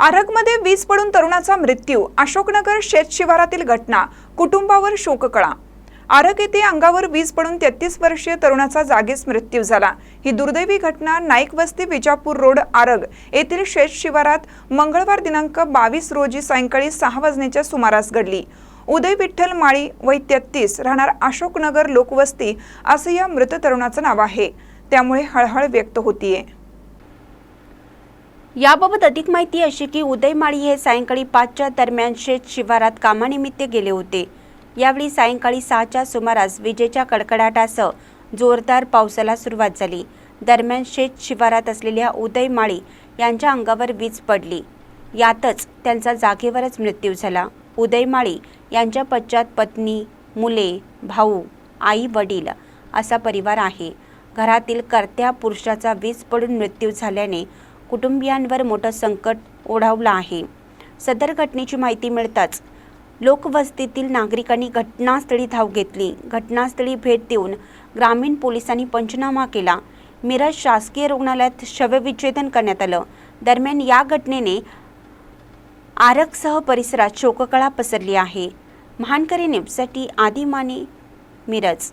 आरगमध्ये वीज पडून तरुणाचा मृत्यू अशोकनगर शेत शिवारातील घटना कुटुंबावर शोककळा. आरग येथे अंगावर वीज पडून तेहतीस वर्षीय तरुणाचा जागीच मृत्यू झाला. ही दुर्दैवी घटना नाईक वस्ती विजापूर रोड आरग येथील शेत शिवारात मंगळवार दिनांक बावीस रोजी सायंकाळी सहा वाजण्याच्या सुमारास घडली. उदय विठ्ठल माळी वय तेहतीस राहणार अशोकनगर लोकवस्ती असं या मृत तरुणाचं नाव आहे. त्यामुळे हळहळ व्यक्त होतीये. याबाबत अधिक माहिती अशी की उदय माळी हे सायंकाळी पाचच्या दरम्यान शेत शिवारात कामानिमित्त गेले होते. यावेळी सायंकाळी सहाच्या सुमारास विजेच्या कडकडाटासह जोरदार पावसाला सुरुवात झाली. दरम्यान शेत शिवारात असलेल्या उदय माळी यांच्या अंगावर वीज पडली. यातच त्यांचा जागेवरच मृत्यू झाला. उदय माळी यांच्या पश्चात पत्नी मुले भाऊ आई वडील असा परिवार आहे. घरातील कर्त्या पुरुषाचा वीज पडून मृत्यू झाल्याने कुटुंबियांवर मोठं संकट ओढावलं आहे. सदर घटनेची माहिती मिळताच लोकवस्तीतील नागरिकांनी घटनास्थळी धाव घेतली. घटनास्थळी भेट देऊन ग्रामीण पोलिसांनी पंचनामा केला. मिरज शासकीय रुग्णालयात शवविच्छेदन करण्यात आलं. दरम्यान या घटनेने आरकसह परिसरात शोककळा पसरली आहे. महानकरी न्यूजसाठी आदी मिरज.